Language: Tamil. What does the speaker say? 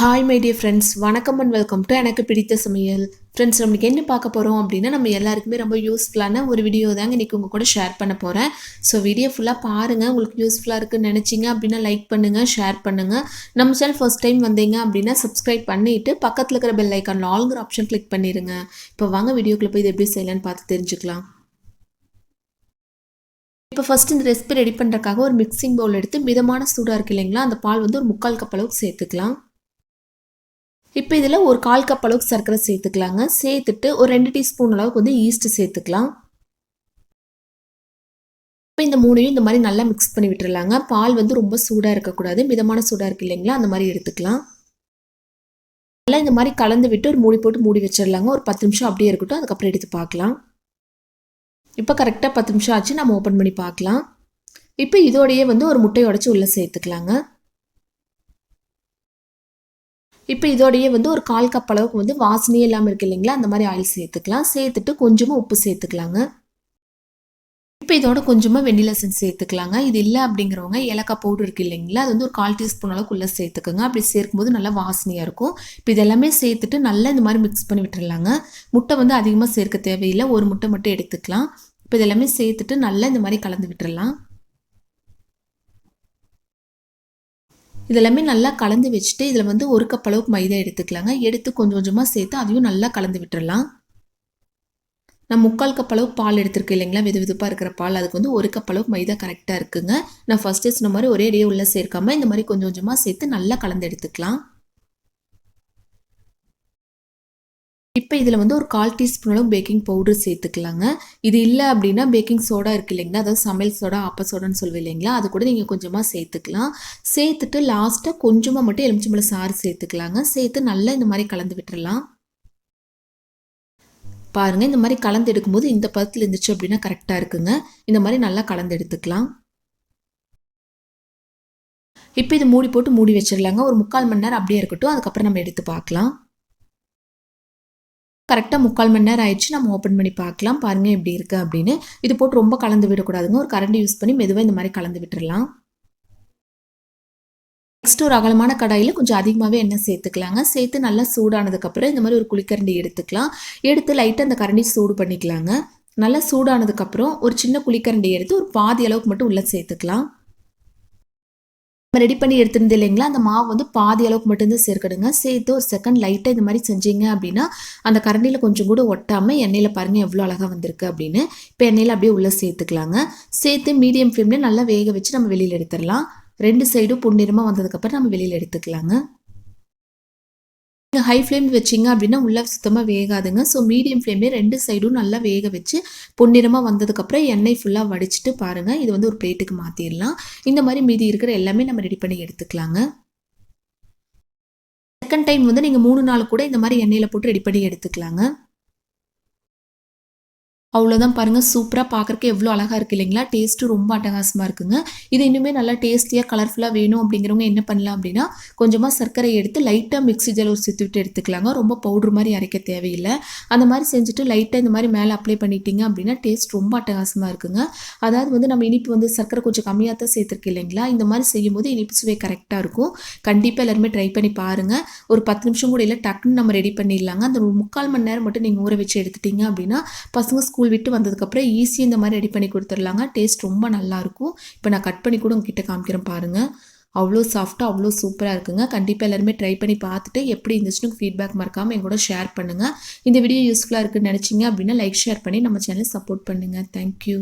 ஹாய் மை டியர் ஃப்ரெண்ட்ஸ் வணக்கம் அண்ட் வெல்கம் டு எனக்கு பிடித்த சமையல். ஃப்ரெண்ட்ஸ் நம்மளுக்கு என்ன பார்க்க போகிறோம் அப்படின்னா நம்ம எல்லாருக்குமே ரொம்ப யூஸ்ஃபுல்லான ஒரு வீடியோ தாங்க இன்றைக்கி உங்கள் கூட ஷேர் பண்ண போகிறேன் ஸோ வீடியோ ஃபுல்லாக பாருங்கள் உங்களுக்கு யூஸ்ஃபுல்லாக இருக்குன்னு நினச்சிங்க அப்படின்னா லைக் பண்ணுங்கள் ஷேர் பண்ணுங்கள் நம்ம சேனல் ஃபர்ஸ்ட் டைம் வந்தீங்க அப்படின்னா சப்ஸ்கிரைப் பண்ணிவிட்டு பக்கத்தில் இருக்கிற பெல் ஐக்கான் ஆல்ங்கிற ஆப்ஷன் கிளிக் பண்ணிடுங்க இப்போ வாங்க வீடியோக்குள்ளே போய் இது எப்படி செய்யலான்னு பார்த்து தெரிஞ்சுக்கலாம். இப்போ ஃபஸ்ட் இந்த ரெசிபி ரெடி பண்ணுறக்காக ஒரு மிக்சிங் பவுல் எடுத்து மிதமான சூடாக இருக்கு இல்லைங்களா? அந்த பால் வந்து ஒரு முக்கால் கப் அளவுக்கு சேர்த்துக்கலாம். இப்போ இதில் ஒரு கால் கப் அளவுக்கு சர்க்கரை சேர்த்துக்கலாங்க. சேர்த்துட்டு ஒரு ரெண்டு டீஸ்பூன் அளவுக்கு வந்து ஈஸ்ட் சேர்த்துக்கலாம். இப்போ இந்த மூணையும் இந்த மாதிரி நல்லா மிக்ஸ் பண்ணி விட்டுருலாங்க பால் வந்து ரொம்ப சூடாக இருக்கக்கூடாது. மிதமான சூடாக இருக்கு இல்லைங்களா? அந்த மாதிரி எடுத்துக்கலாம். நல்லா இந்த மாதிரி கலந்து விட்டு ஒரு மூடி போட்டு மூடி வச்சிடலாங்க. ஒரு பத்து நிமிஷம் அப்படியே இருக்கட்டும். அதுக்கப்புறம் எடுத்து பார்க்கலாம். இப்போ கரெக்டாக பத்து நிமிஷம் ஆச்சு. நம்ம ஓப்பன் பண்ணி பார்க்கலாம். இப்போ இதோடையே வந்து ஒரு முட்டையை உடச்சி உள்ளே சேர்த்துக்கலாங்க. இப்போ இதோடையே வந்து ஒரு கால் கப் அளவுக்கு வந்து வாசனையே இல்லாமல் இருக்கு இல்லைங்களா? அந்த மாதிரி ஆயில் சேர்த்துக்கலாம். சேர்த்துட்டு கொஞ்சமாக உப்பு சேர்த்துக்கலாங்க. இப்போ இதோட கொஞ்சமாக வெண்ணிலா சென்ஸ் சேர்த்துக்கலாங்க. இது இல்லை அப்படிங்கிறவங்க ஏலக்காய் பவுடர் இருக்குது இல்லைங்களா? அது வந்து ஒரு கால் டீஸ்பூன் அளவுக்கு உள்ளே சேர்த்துக்கோங்க. அப்படி சேர்க்கும்போது நல்லா வாசனையாக இருக்கும். இப்போ இதெல்லாமே சேர்த்துட்டு நல்லா இந்த மாதிரி மிக்ஸ் பண்ணி விட்டுறலாங்க. முட்டை வந்து அதிகமாக சேர்க்க தேவையில்லை. ஒரு முட்டை மட்டும் எடுத்துக்கலாம். இப்போ இதெல்லாமே சேர்த்துட்டு நல்லா இந்த மாதிரி கலந்து விட்டுறலாம். இதெல்லாமே நல்லா கலந்து வச்சுட்டு இதில் வந்து ஒரு கப் அளவுக்கு மைதா எடுத்துக்கலாங்க. எடுத்து கொஞ்சம் கொஞ்சமாக சேர்த்து அதையும் நல்லா கலந்து விட்டுடலாம் நான் முக்கால் கப் அளவு பால் எடுத்துருக்கேன் இல்லைங்களா? வெது வெதுப்பாக இருக்கிற பால். அதுக்கு வந்து ஒரு கப் அளவுக்கு மைதா கரெக்டாக இருக்குங்க. நான் ஃபஸ்ட்டு சொன்ன மாதிரி ஒரே அடியே உள்ளே சேர்க்காம இந்த மாதிரி கொஞ்சம் கொஞ்சமாக சேர்த்து நல்லா கலந்து எடுத்துக்கலாம். இப்போ இதில் வந்து ஒரு கால் டீஸ்பூன் அளவு பேக்கிங் பவுடர் சேர்த்துக்கலாங்க. இது இல்லை அப்படின்னா பேக்கிங் சோடா இருக்குது இல்லைங்களா? அதாவது சமையல் சோடா அப்ப சோடான்னு சொல்லுவேன் இல்லைங்களா? அது கூட நீங்கள் கொஞ்சமாக சேர்த்துக்கலாம். சேர்த்துட்டு லாஸ்ட்டாக கொஞ்சமாக மட்டும் எலுமிச்சம்பழ சாறு சேர்த்துக்கலாங்க. சேர்த்து நல்லா இந்த மாதிரி கலந்து விட்டுறலாம். பாருங்கள் இந்த மாதிரி கலந்து எடுக்கும்போது இந்த பதத்தில் இருந்துச்சு அப்படின்னா கரெக்டாக இருக்குங்க. இந்த மாதிரி நல்லா கலந்து எடுத்துக்கலாம். இப்போ இது மூடி போட்டு மூடி வச்சிடலாங்க ஒரு முக்கால் மணி நேரம் அப்படியே இருக்கட்டும். அதுக்கப்புறம் நம்ம எடுத்து பார்க்கலாம். கரெக்டாக முக்கால் மணி நேரம் ஆயிடுச்சு. நம்ம ஓப்பன் பண்ணி பார்க்கலாம். பாருங்கள் எப்படி இருக்குது அப்படின்னு. இது போட்டு ரொம்ப கலந்து விடக்கூடாதுங்க. ஒரு கரண்டி யூஸ் பண்ணி மெதுவாக இந்த மாதிரி கலந்து விட்டுடலாம் நெக்ஸ்ட் ஒரு அகலமான கடாயில் கொஞ்சம் அதிகமாகவே எண்ணெய் சேர்த்துக்கலாங்க. சேர்த்து நல்லா சூடானதுக்கப்புறம் இந்த மாதிரி ஒரு குளிக்கரண்டி எடுத்துக்கலாம். எடுத்து லைட்டாக அந்த கரண்டி சூடு பண்ணிக்கலாங்க. நல்லா சூடானதுக்கப்புறம் ஒரு சின்ன குளிக்கரண்டி எடுத்து ஒரு பாதி அளவுக்கு மட்டும் உள்ளே சேர்த்துக்கலாம். நம்ம ரெடி பண்ணி எடுத்துருந்து இல்லைங்களா? அந்த மாவு வந்து பாதி அளவுக்கு மட்டும்தான் சேர்க்கணுங்க. சேர்த்து ஒரு செகண்ட் லைட்டாக இந்த மாதிரி செஞ்சீங்க அப்படின்னா அந்த கரண்டியில் கொஞ்சம் கூட ஒட்டாமல் எண்ணெயில் பாருங்கள் எவ்வளோ அழகாக வந்திருக்கு அப்படின்னு. இப்போ எண்ணெயில் அப்படியே உள்ளே சேர்த்துக்கலாங்க. சேர்த்து மீடியம் ஃப்ளேமில் நல்லா வேக வச்சு நம்ம வெளியில் எடுத்துடலாம். ரெண்டு சைடும் பொன்னிறமாக வந்ததுக்கப்புறம் நம்ம வெளியில் எடுத்துக்கலாங்க. நீங்கள் ஹை ஃப்ளேம் வச்சிங்க அப்படின்னா உள்ளே சுத்தமாக வேகாதுங்க. ஸோ மீடியம் ஃப்ளேம்லேயே ரெண்டு சைடும் நல்லா வேக வச்சு பொன்னிறமாக வந்ததுக்கப்புறம் எண்ணெய் ஃபுல்லாக வடிச்சிட்டு பாருங்கள் இது வந்து ஒரு பிளேட்டுக்கு மாற்றிடலாம் இந்த மாதிரி மீதி இருக்கிற எல்லாமே நம்ம ரெடி பண்ணி எடுத்துக்கலாங்க. செகண்ட் டைம் வந்து நீங்கள் மூணு நாள் கூட இந்த மாதிரி எண்ணெயில் போட்டு ரெடி பண்ணி எடுத்துக்கலாங்க. அவ்வளோதான் பாருங்கள் சூப்பராக பார்க்குறக்கு எவ்வளோ அழகாக இருக்குது இல்லைங்களா? டேஸ்ட்டு ரொம்ப அட்டகாசமாக இருக்குங்க. இது இன்னுமே நல்லா டேஸ்டியாக கலர்ஃபுல்லாக வேணும் அப்படிங்கிறவங்க என்ன பண்ணலாம் அப்படின்னா கொஞ்சமாக சர்க்கரை எடுத்து லைட்டாக மிக்ஸி ஜல் ஒரு சுற்றி விட்டு எடுத்துக்கலாங்க. ரொம்ப பவுட்ரு மாதிரி அரைக்க தேவையில்லை. அந்த மாதிரி செஞ்சுட்டு லைட்டாக இந்த மாதிரி மேலே அப்ளை பண்ணிட்டீங்க அப்படின்னா டேஸ்ட் ரொம்ப அட்டகாசமாக இருக்குங்க. அதாவது வந்து நம்ம இனிப்பு வந்து சர்க்கரை கொஞ்சம் கம்மியாக தான் சேர்த்துருக்கு இல்லைங்களா? இந்த மாதிரி செய்யும்போது இனிப்பு சுவை கரெக்டாக இருக்கும். கண்டிப்பாக எல்லாருமே ட்ரை பண்ணி பாருங்கள் ஒரு பத்து நிமிஷம் கூட இல்லை டக்குன்னு நம்ம ரெடி பண்ணிடலாங்க. அந்த ஒரு முக்கால் மணி நேரம் மட்டும் நீங்கள் ஊற வச்சு எடுத்துட்டீங்க அப்படின்னா பசங்க ஸ்கூல் ஸ்கூல் விட்டு வந்ததுக்கப்புறம் ஈஸியாக இந்த மாதிரி ரெடி பண்ணி கொடுத்துர்லாங்க டேஸ்ட் ரொம்ப நல்லாயிருக்கும் இப்போ நான் கட் பண்ணி கூட உங்ககிட்ட காமிக்கிறேன் பாருங்கள் அவ்வளோ சாஃப்ட்டாக அவ்வளோ சூப்பராக இருக்குங்க. கண்டிப்பாக எல்லாருமே ட்ரை பண்ணி பார்த்துட்டு எப்படி இருந்துச்சுன்னு ஃபீட்பேக் மறக்காமல் எங்கூட ஷேர் பண்ணுங்கள் இந்த வீடியோ யூஸ்ஃபுல்லாக இருக்குன்னு நினச்சிங்க அப்படின்னா லைக் ஷேர் பண்ணி நம்ம சேனலை சப்போர்ட் பண்ணுங்கள் தேங்க்யூ